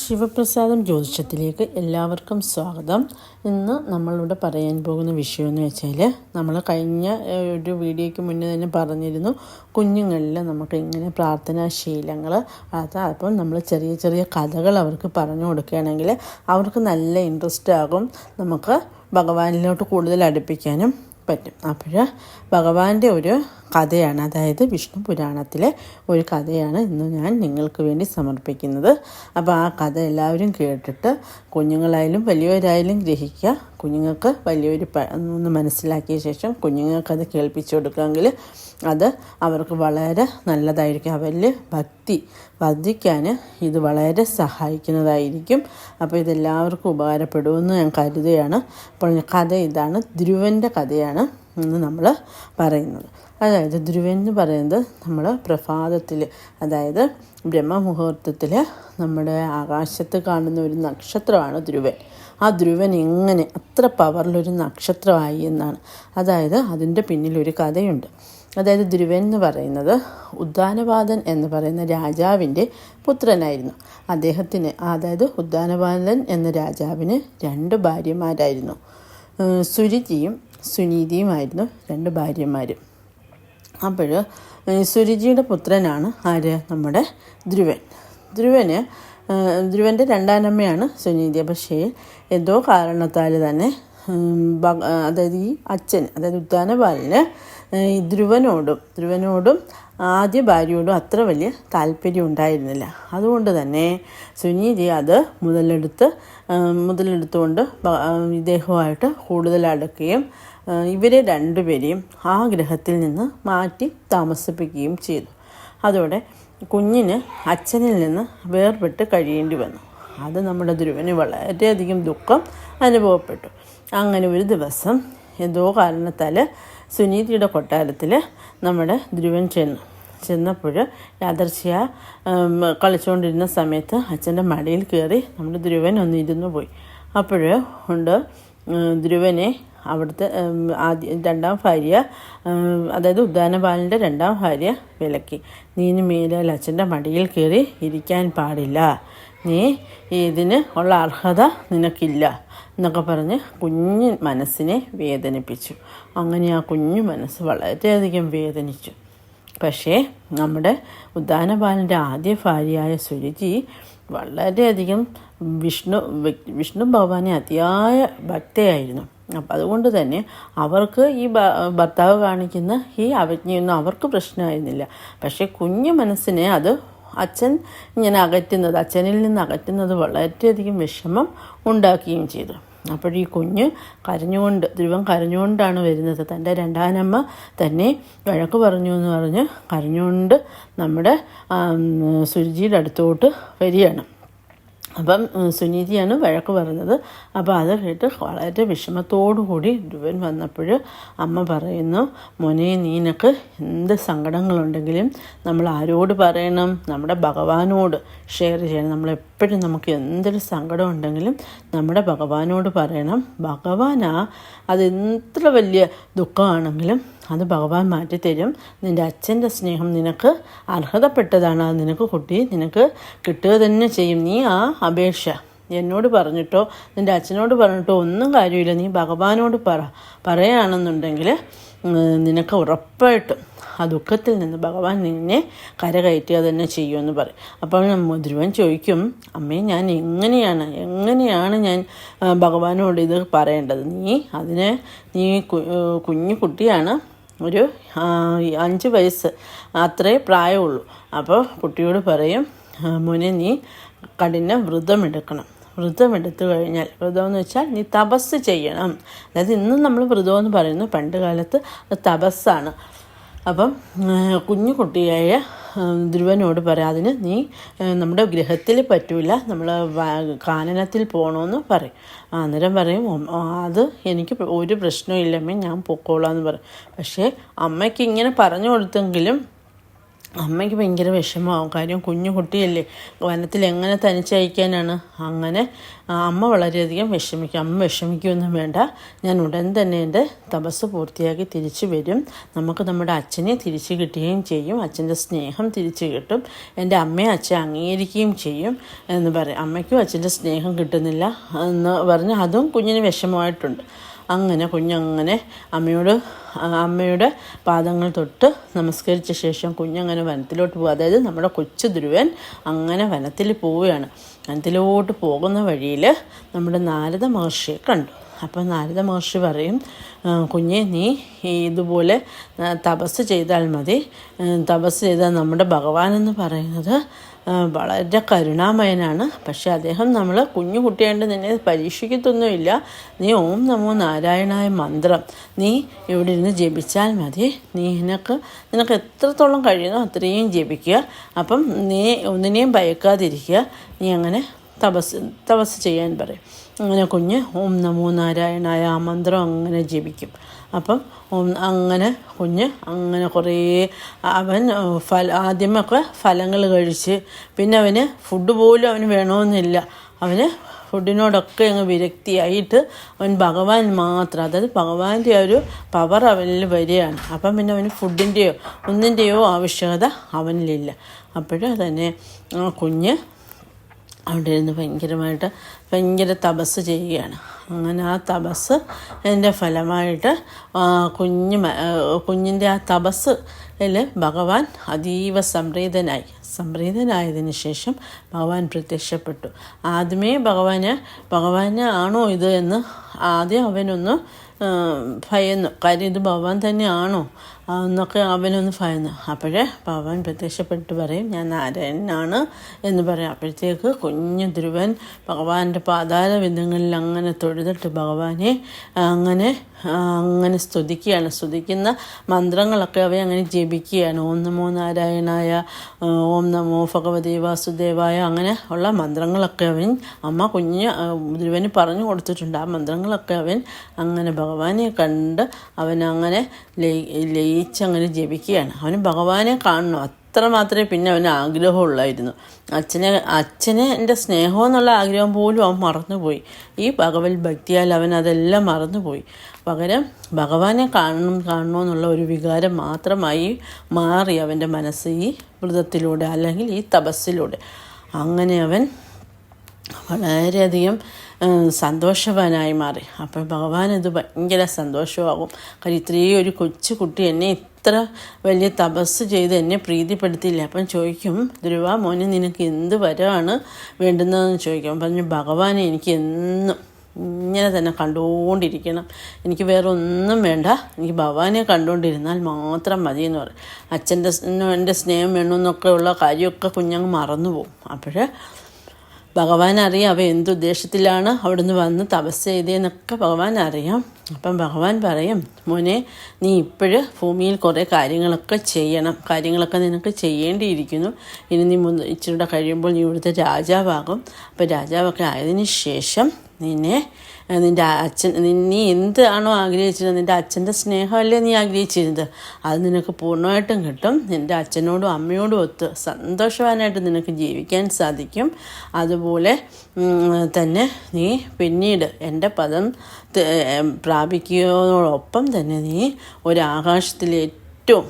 ശിവപ്രസാദം ജ്യോതിഷത്തിലേക്ക് എല്ലാവർക്കും സ്വാഗതം. ഇന്ന് നമ്മളിവിടെ പറയാൻ പോകുന്ന വിഷയം എന്ന് വെച്ചാൽ നമ്മൾ കഴിഞ്ഞ ഒരു വീഡിയോയ്ക്ക് മുന്നേ തന്നെ പറഞ്ഞിരുന്നു കുഞ്ഞുങ്ങളിൽ നമുക്ക് ഇങ്ങനെ പ്രാർത്ഥനാശീലങ്ങൾ അത് അപ്പം നമ്മൾ ചെറിയ ചെറിയ കഥകൾ അവർക്ക് പറഞ്ഞു കൊടുക്കുകയാണെങ്കിൽ അവർക്ക് നല്ല ഇൻട്രസ്റ്റ് ആകും നമുക്ക് ഭഗവാനിലോട്ട് കൂടുതൽ അടുപ്പിക്കാനും. പറ്റും. അപ്പോൾ ഭഗവാന്റെ ഒരു കഥയാണ് അതായത് വിഷ്ണു പുരാണത്തിലെ ഒരു കഥയാണ് ഇന്ന് ഞാൻ നിങ്ങൾക്ക് വേണ്ടി സമർപ്പിക്കുന്നത്. അപ്പോൾ ആ കഥ എല്ലാവരും കേട്ടിട്ട് കുഞ്ഞുങ്ങളായാലും വലിയവരായാലും ഗ്രഹിക്കുക. കുഞ്ഞുങ്ങൾക്ക് വലിയൊരു ഒന്ന് മനസ്സിലാക്കിയ ശേഷം കുഞ്ഞുങ്ങൾക്ക് അത് കേൾപ്പിച്ചു കൊടുക്കാമെങ്കിൽ അത് അവർക്ക് വളരെ നല്ലതായിരിക്കും. അവരിൽ ഭക്തി വർദ്ധിക്കാൻ ഇത് വളരെ സഹായിക്കുന്നതായിരിക്കും. അപ്പോൾ ഇതെല്ലാവർക്കും ഉപകാരപ്പെടുമെന്ന് ഞാൻ കരുതുകയാണ്. അപ്പോൾ കഥ ഇതാണ് ധ്രുവന്റെ കഥയാണ് ഇന്ന് നമ്മൾ പറയുന്നത്. അതായത് ധ്രുവൻ എന്ന് പറയുന്നത് നമ്മൾ പ്രഭാതത്തിൽ അതായത് ബ്രഹ്മമുഹൂർത്തത്തിൽ നമ്മുടെ ആകാശത്ത് കാണുന്ന ഒരു നക്ഷത്രമാണ് ധ്രുവൻ. ആ ധ്രുവൻ എങ്ങനെ അത്ര പവറിലൊരു നക്ഷത്രമായി എന്നാണ്. അതായത് അതിന്റെ പിന്നിലൊരു കഥയുണ്ട്. അതായത് ധ്രുവൻ എന്ന് പറയുന്നത് ഉദ്ദാനപാദൻ എന്ന് പറയുന്ന രാജാവിന്റെ പുത്രനായിരുന്നു. അദ്ദേഹത്തിന് അതായത് ഉദ്ദാനപാദൻ എന്ന രാജാവിന് രണ്ട് ഭാര്യമാരായിരുന്നു. സുരുചിയും സുനീതിയുമായിരുന്നു രണ്ട് ഭാര്യമാരും. അപ്പോൾ സുരുചിയുടെ പുത്രനാണ് ആര്? നമ്മുടെ ധ്രുവൻ. ധ്രുവന് ധ്രുവന്റെ രണ്ടാനമ്മയാണ് സുനീതി. പക്ഷേ എന്തോ കാരണത്താൽ തന്നെ അതായത് ഈ അച്ഛൻ അതായത് ഉദ്യാനപാലന് ധ്രുവനോടും ധ്രുവനോടും ആദ്യ ഭാര്യയോടും അത്ര വലിയ താല്പര്യം ഉണ്ടായിരുന്നില്ല. അതുകൊണ്ട് തന്നെ സുനീതി അത് മുതലെടുത്ത് മുതലെടുത്തുകൊണ്ട് ഇദ്ദേഹവുമായിട്ട് കൂടുതൽ അടുക്കുകയും ഇവരെ രണ്ടുപേരെയും ആ ഗ്രഹത്തിൽ നിന്ന് മാറ്റി താമസിപ്പിക്കുകയും ചെയ്തു. അതോടെ കുഞ്ഞിന് അച്ഛനിൽ നിന്ന് വേർപെട്ട് കഴിയേണ്ടി വന്നു. അത് നമ്മുടെ ധ്രുവന് വളരെയധികം ദുഃഖം അനുഭവപ്പെട്ടു. അങ്ങനെ ഒരു ദിവസം എന്തോ കാരണത്താൽ സുനീതിയുടെ കൊട്ടാരത്തിൽ നമ്മുടെ ധ്രുവൻ ചെന്നു. ചെന്നപ്പോൾ യാദർശിയ കളിച്ചുകൊണ്ടിരുന്ന സമയത്ത് അച്ഛന്റെ മടിയിൽ കയറി നമ്മുടെ ധ്രുവൻ ഒന്ന് ഇരുന്നു പോയി. അപ്പോൾ ഉണ്ട് ധ്രുവനെ അവിടുത്തെ ആദ്യ രണ്ടാം ഭാര്യ അതായത് ഉദ്യാനപാലന്റെ രണ്ടാം ഭാര്യ വിലക്കി. നീന് മേലാൽ അച്ഛന്റെ മടിയിൽ കയറി ഇരിക്കാൻ പാടില്ല. നീ ഇതിന് ഉള്ള അർഹത നിനക്കില്ല എന്നൊക്കെ പറഞ്ഞ് കുഞ്ഞു മനസ്സിനെ വേദനിപ്പിച്ചു. അങ്ങനെ ആ കുഞ്ഞു മനസ്സ് വളരെയധികം വേദനിച്ചു. പക്ഷേ നമ്മുടെ ഉദ്യാനപാലന്റെ ആദ്യ ഭാര്യയായ സുരുചി വളരെയധികം വിഷ്ണു വിഷ്ണു ഭഗവാനെ അതിയായ ഭക്തയായിരുന്നു. അപ്പം അതുകൊണ്ട് തന്നെ അവർക്ക് ഈ ഭർത്താവ് കാണിക്കുന്ന ഈ അവജ്ഞയൊന്നും അവർക്ക് പ്രശ്നമായിരുന്നില്ല. പക്ഷേ കുഞ്ഞു മനസ്സിനെ അത് അച്ഛൻ ഇങ്ങനെ അകറ്റുന്നത് അച്ഛനിൽ നിന്ന് അകറ്റുന്നത് വളരെയധികം വിഷമം ഉണ്ടാക്കുകയും ചെയ്തു. അപ്പോൾ ഈ കുഞ്ഞ് കരഞ്ഞുകൊണ്ട് ധ്രുവൻ കരഞ്ഞുകൊണ്ടാണ് വരുന്നത്. തന്റെ രണ്ടാനമ്മ തന്നെ വഴക്ക് പറഞ്ഞു എന്ന് പറഞ്ഞ് കരഞ്ഞുകൊണ്ട് നമ്മുടെ സുരുചിയുടെ അടുത്തോട്ട് വരികയാണ്. അപ്പം സുനീതിയാണ് വഴക്ക് പറഞ്ഞത്. അപ്പോൾ അത് കേട്ട് വളരെ വിഷമത്തോടു കൂടി ധ്രുവൻ വന്നപ്പോൾ അമ്മ പറയുന്നു മോനെ നീനക്ക് എന്ത് സങ്കടങ്ങളുണ്ടെങ്കിലും നമ്മൾ ആരോട് പറയണം? നമ്മുടെ ഭഗവാനോട് ഷെയർ ചെയ്യണം. നമ്മളെപ്പോഴും നമുക്ക് എന്തൊരു സങ്കടം ഉണ്ടെങ്കിലും നമ്മുടെ ഭഗവാനോട് പറയണം. ഭഗവാനാ അത് എത്ര വലിയ ദുഃഖമാണെങ്കിലും അത് ഭഗവാൻ മാറ്റിത്തരും. നിന്റെ അച്ഛന്റെ സ്നേഹം നിനക്ക് അർഹതപ്പെട്ടതാണ്. അത് നിനക്ക് കുട്ടി നിനക്ക് കിട്ടുക തന്നെ ചെയ്യും. നീ ആ അപേക്ഷ എന്നോട് പറഞ്ഞിട്ടോ നിന്റെ അച്ഛനോട് പറഞ്ഞിട്ടോ ഒന്നും കാര്യമില്ല. നീ ഭഗവാനോട് പറ പറയുകയാണെന്നുണ്ടെങ്കിൽ നിനക്ക് ഉറപ്പായിട്ടും ആ ദുഃഖത്തിൽ നിന്ന് ഭഗവാൻ നിന്നെ കരകയറ്റുക തന്നെ ചെയ്യുമെന്ന് പറയും. അപ്പോൾ ധ്രുവൻ ചോദിക്കും അമ്മേ ഞാൻ എങ്ങനെയാണ് എങ്ങനെയാണ് ഞാൻ ഭഗവാനോട് ഇത് പറയേണ്ടത്? നീ അതിനെ നീ കുഞ്ഞു കുട്ടിയാണ്. ഒരു അഞ്ച് വയസ്സ് അത്രേ പ്രായമുള്ളൂ. അപ്പോൾ കുട്ടിയോട് പറയും "ആ, മോനെ നീ കഠിന വ്രതമെടുക്കണം. വ്രതമെടുത്തു കഴിഞ്ഞാൽ വ്രതം എന്ന് വെച്ചാൽ നീ തപസ് ചെയ്യണം. അതായത് ഇന്നും നമ്മൾ വ്രതം എന്ന് പറയുന്നു പണ്ട് കാലത്ത് തപസ്സാണ്. അപ്പം കുഞ്ഞു കുട്ടിയായ ധ്രുവനോട് പറയാം അതിന് നീ നമ്മുടെ ഗൃഹത്തിൽ പറ്റൂല. നമ്മൾ കാനനത്തിൽ പോകണമെന്ന് പറയും അന്നേരം പറയും അത് എനിക്ക് ഒരു പ്രശ്നവും ഇല്ലമ്മേ ഞാൻ പൊക്കോളാം എന്ന് പറയും പക്ഷേ അമ്മയ്ക്ക് ഇങ്ങനെ പറഞ്ഞു കൊടുത്തെങ്കിലും അമ്മയ്ക്ക് ഭയങ്കര വിഷമമാവും. കാര്യം കുഞ്ഞു കുട്ടിയല്ലേ. വനത്തിൽ എങ്ങനെ തനിച്ചയക്കാനാണ് അങ്ങനെ അമ്മ വളരെയധികം വിഷമിക്കും. അമ്മ വിഷമിക്കുമെന്നും വേണ്ട. ഞാൻ ഉടൻ തന്നെ എന്റെ തപസ് പൂർത്തിയാക്കി തിരിച്ചു വരും. നമുക്ക് നമ്മുടെ അച്ഛനെ തിരിച്ചു കിട്ടുകയും ചെയ്യും. അച്ഛന്റെ സ്നേഹം തിരിച്ചു കിട്ടും. എന്റെ അമ്മയെ അച്ഛൻ അംഗീകരിക്കുകയും ചെയ്യും എന്ന് പറയും. അമ്മയ്ക്കും അച്ഛന്റെ സ്നേഹം കിട്ടുന്നില്ല എന്ന് പറഞ്ഞ് അതും കുഞ്ഞിന് വിഷമമായിട്ടുണ്ട്. അങ്ങനെ കുഞ്ഞങ്ങനെ അമ്മയോട് അമ്മയുടെ പാദങ്ങൾ തൊട്ട് നമസ്കരിച്ച ശേഷം കുഞ്ഞങ്ങനെ വനത്തിലോട്ട് പോകും അതായത് നമ്മുടെ കൊച്ചു ധ്രുവൻ അങ്ങനെ വനത്തിൽ പോവുകയാണ്. വനത്തിലോട്ട് പോകുന്ന വഴിയിൽ നമ്മുടെ നാരദ മഹർഷിയെ കണ്ടു. അപ്പോൾ നാരദ മഹർഷി പറയും "ആ, കുഞ്ഞെ നീ ഇതുപോലെ തപസ് ചെയ്താൽ മതി. തപസ് ചെയ്താൽ നമ്മുടെ ഭഗവാൻ എന്ന് പറയുന്നത് വളരെ കരുണാമയനാണ്. പക്ഷെ അദ്ദേഹം നമ്മൾ കുഞ്ഞു കുട്ടിയായിട്ട് നിന്നെ പരീക്ഷിക്കത്തൊന്നുമില്ല. നീ ഓം നമോ നാരായണായ മന്ത്രം. നീ ഇവിടെ ഇരുന്ന് ജപിച്ചാൽ മതി. നീ നിനക്ക് നിനക്ക് എത്രത്തോളം കഴിയുന്നോ അത്രയും ജപിക്കുക. അപ്പം നീ ഒന്നിനെയും ഭയക്കാതിരിക്കുക. നീ അങ്ങനെ തപസ് തപസ് ചെയ്യാൻ പറയും. അങ്ങനെ കുഞ്ഞ് ഓം നമോ നാരായണായ ആ മന്ത്രം അങ്ങനെ ജപിക്കും. അപ്പം അങ്ങനെ കുഞ്ഞ് അങ്ങനെ കുറേ അവൻ ഫല ആദ്യമൊക്കെ ഫലങ്ങൾ കഴിച്ച് പിന്നെ അവന് ഫുഡ് പോലും അവന് വേണമെന്നില്ല. അവന് ഫുഡിനോടൊക്കെ അങ്ങ് വിരക്തിയായിട്ട് അവൻ ഭഗവാൻ മാത്രം അതായത് ഭഗവാന്റെ ഒരു പവർ അവനിൽ വരികയാണ്. അപ്പം പിന്നെ അവന് ഫുഡിന്റെയോ ഒന്നിന്റെയോ ആവശ്യകത അവനിലില്ല. അപ്പോഴേ തന്നെ ആ കുഞ്ഞ് അവിടെ ഇരുന്ന് ഭയങ്കരമായിട്ട് ഭയങ്കര തപസ് ചെയ്യുകയാണ്. അങ്ങനെ ആ തപസ് എന്റെ ഫലമായിട്ട് കുഞ്ഞ് കുഞ്ഞിന്റെ ആ തപസ് ഭഗവാൻ അതീവ സംപ്രീതനായി. സംപ്രീതനായതിന് ശേഷം ഭഗവാൻ പ്രത്യക്ഷപ്പെട്ടു. ആദ്യമേ ഭഗവാന് ഭഗവാന് ആണോ ഇത് എന്ന് ആദ്യം അവനൊന്ന് ഭയന്നു. കാര്യം ഇത് ഭഗവാൻ തന്നെയാണോ? എന്നൊക്കെ അവനൊന്ന് ഭയന്നു. അപ്പോഴേ ഭഗവാൻ പ്രത്യക്ഷപ്പെട്ട് പറയും ഞാൻ നാരായണനാണ് എന്ന് പറയും. അപ്പോഴത്തേക്ക് കുഞ്ഞു ധ്രുവൻ ഭഗവാന്റെ പാതാല വിധങ്ങളിൽ അങ്ങനെ തൊഴുതിട്ട് ഭഗവാനെ അങ്ങനെ അങ്ങനെ സ്തുതിക്കുകയാണ്. സ്തുതിക്കുന്ന മന്ത്രങ്ങളൊക്കെ അവയെ അങ്ങനെ ജപിക്കുകയാണ്. ഓം നമോ നാരായണായ ഓം നമോ ഭഗവതി വാസുദേവായ അങ്ങനെ ഉള്ള മന്ത്രങ്ങളൊക്കെ അവൻ അമ്മ കുഞ്ഞ് ധ്രുവന് പറഞ്ഞു കൊടുത്തിട്ടുണ്ട്. ആ മന്ത്രങ്ങളൊക്കെ അവൻ അങ്ങനെ ഭഗവാനെ കണ്ട് അവൻ അങ്ങനെ ലയി ലയിച്ചങ്ങനെ ജപിക്കുകയാണ്. അവന് ഭഗവാനെ കാണണം. അത്ര മാത്രമേ പിന്നെ അവന് ആഗ്രഹമുള്ളായിരുന്നു. അച്ഛനെ അച്ഛനെ എന്റെ സ്നേഹം എന്നുള്ള ആഗ്രഹം പോലും അവൻ മറന്നുപോയി. ഈ ഭഗവത് ഭക്തിയാൽ അവൻ അതെല്ലാം മറന്നുപോയി. പകരം ഭഗവാനെ കാണണം കാണണമെന്നുള്ള ഒരു വികാരം മാത്രമായി മാറി അവന്റെ മനസ്സ് ഈ വ്രതത്തിലൂടെ അല്ലെങ്കിൽ ഈ തപസ്സിലൂടെ. അങ്ങനെ അവൻ വളരെയധികം സന്തോഷവാനായി മാറി. അപ്പോൾ ഭഗവാൻ ഇത് ഭയങ്കര സന്തോഷമാകും. കാര്യം ഇത്രയും ഒരു കൊച്ചു കുട്ടി എന്നെ ഇത്ര വലിയ തപസ് ചെയ്ത് എന്നെ പ്രീതിപ്പെടുത്തിയില്ല. അപ്പം ചോദിക്കും ധ്രുവ മോനെ നിനക്ക് എന്ത് വരമാണ് വേണ്ടുന്നതെന്ന് ചോദിക്കും. പറഞ്ഞു ഭഗവാനെ എനിക്ക് എന്നും ഇങ്ങനെ തന്നെ കണ്ടുകൊണ്ടിരിക്കണം. എനിക്ക് വേറെ ഒന്നും വേണ്ട. എനിക്ക് ഭഗവാനെ കണ്ടുകൊണ്ടിരുന്നാൽ മാത്രം മതി എന്ന് പറയും. അച്ഛന്റെ എന്റെ സ്നേഹം വേണമെന്നൊക്കെ ഉള്ള കാര്യമൊക്കെ കുഞ്ഞങ്ങ് മറന്നു പോകും അപ്പോഴേ ഭഗവാൻ അറിയാം അവ എന്തുദ്ദേശത്തിലാണ് അവിടുന്ന് വന്ന് തപസ് ചെയ്തതെന്നൊക്കെ ഭഗവാൻ അറിയാം അപ്പം ഭഗവാൻ പറയും മോനെ നീ ഇപ്പോഴ് ഭൂമിയിൽ കുറേ കാര്യങ്ങളൊക്കെ ചെയ്യണം. കാര്യങ്ങളൊക്കെ നിനക്ക് ചെയ്യേണ്ടിയിരിക്കുന്നു. ഇനി നീ ഇച്ചിരൂടെ കഴിയുമ്പോൾ നീ ഇവിടുത്തെ രാജാവാകും. അപ്പോൾ രാജാവൊക്കെ ആയതിനു ശേഷം നിന്നെ നിന്റെ അച്ഛൻ നി- എന്താണോ ആഗ്രഹിച്ചത് നിന്റെ അച്ഛന്റെ സ്നേഹമല്ലേ നീ ആഗ്രഹിച്ചിരുന്നത്? അത് നിനക്ക് പൂർണമായിട്ടും കിട്ടും. നിന്റെ അച്ഛനോടും അമ്മയോടും ഒത്ത് സന്തോഷവാനായിട്ട് നിനക്ക് ജീവിക്കാൻ സാധിക്കും. അതുപോലെ തന്നെ നീ പിന്നീട് എന്റെ പദം പ്രാപിക്കുന്നതോടൊപ്പം തന്നെ നീ ഒരു ആകാശത്തിലെ ഏറ്റവും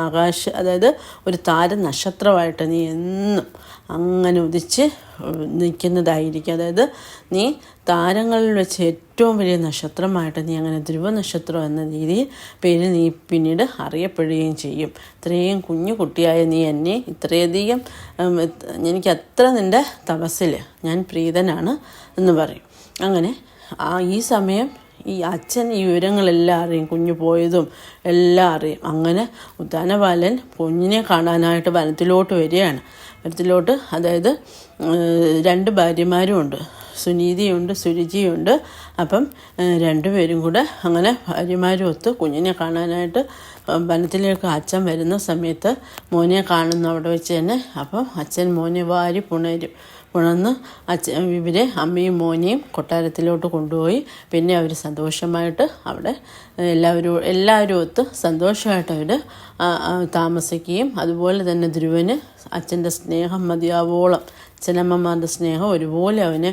ആകാശ അതായത് ഒരു താര നക്ഷത്രമായിട്ട് നീ എന്നും അങ്ങനെ ഉദിച്ച് നിൽക്കുന്നതായിരിക്കും അതായത് നീ താരങ്ങളിൽ വെച്ച് ഏറ്റവും വലിയ നക്ഷത്രമായിട്ട് നീ അങ്ങനെ ധ്രുവ നക്ഷത്രം എന്ന രീതിയിൽ പേര് നീ പിന്നീട് അറിയപ്പെടുകയും ചെയ്യും. ഇത്രയും കുഞ്ഞു കുട്ടിയായ നീ എന്നെ ഇത്രയധികം എനിക്ക് അത്ര നിന്റെ തപസ്സിൽ ഞാൻ പ്രീതനാണ് എന്ന് പറയും. അങ്ങനെ ആ ഈ സമയം ഈ അച്ഛൻ ഈ വിവരങ്ങളെല്ലാം അറിയും കുഞ്ഞു പോയതും എല്ലാം അറിയും. അങ്ങനെ ഉദ്യാനപാലൻ കുഞ്ഞിനെ കാണാനായിട്ട് വനത്തിലോട്ട് വരികയാണ്. വനത്തിലോട്ട് അതായത് രണ്ട് ഭാര്യമാരും ഉണ്ട് സുനീതിയുണ്ട് സുരുചിയുണ്ട്. അപ്പം രണ്ടുപേരും കൂടെ അങ്ങനെ ഭാര്യമാരും ഒത്ത് കുഞ്ഞിനെ കാണാനായിട്ട് വനത്തിലേക്ക് അച്ഛൻ വരുന്ന സമയത്ത് മോനെ കാണുന്നു അവിടെ വെച്ച് തന്നെ അപ്പം അച്ഛൻ മോനെ വാരി പുണരും ഉണർന്ന് അച്ഛൻ ഇവരെ അമ്മയും മോനെയും കൊട്ടാരത്തിലോട്ട് കൊണ്ടുപോയി. പിന്നെ അവർ സന്തോഷമായിട്ട് അവിടെ എല്ലാവരും എല്ലാവരും ഒത്ത് സന്തോഷമായിട്ട് അവർ താമസിക്കുകയും അതുപോലെ തന്നെ ധ്രുവന് അച്ഛന്റെ സ്നേഹം മതിയാവോളം അച്ഛനമ്മമാരുടെ സ്നേഹം ഒരുപോലെ അവന്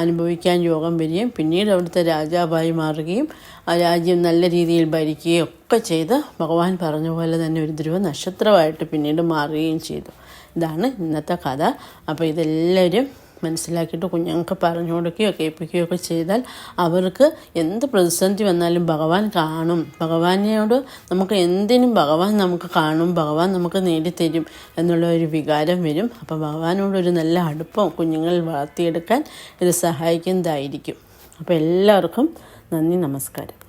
അനുഭവിക്കാൻ യോഗം വരികയും പിന്നീട് അവിടുത്തെ രാജാവായി മാറുകയും ആ രാജ്യം നല്ല രീതിയിൽ ഭരിക്കുകയും ഒക്കെ ചെയ്ത് ഭഗവാൻ പറഞ്ഞ പോലെ തന്നെ ഒരു ധ്രുവ നക്ഷത്രമായിട്ട് പിന്നീട് മാറുകയും ചെയ്തു. ഇതാണ് ഇന്നത്തെ കഥ. അപ്പോൾ ഇതെല്ലാവരും മനസ്സിലാക്കിയിട്ട് കുഞ്ഞുങ്ങൾക്ക് പറഞ്ഞു കൊടുക്കുകയോ കേൾപ്പിക്കുകയോ ഒക്കെ ചെയ്താൽ അവർക്ക് എന്ത് പ്രതിസന്ധി വന്നാലും ഭഗവാൻ കാണും. ഭഗവാനോട് നമുക്ക് എന്തിനും ഭഗവാൻ നമുക്ക് കാണും. ഭഗവാൻ നമുക്ക് നേടിത്തരും എന്നുള്ള ഒരു വികാരം വരും. അപ്പോൾ ഭഗവാനോടൊരു നല്ല അടുപ്പം കുഞ്ഞുങ്ങളിൽ വളർത്തിയെടുക്കാൻ ഇത് സഹായിക്കുന്നതായിരിക്കും. അപ്പോൾ എല്ലാവർക്കും നന്ദി നമസ്കാരം.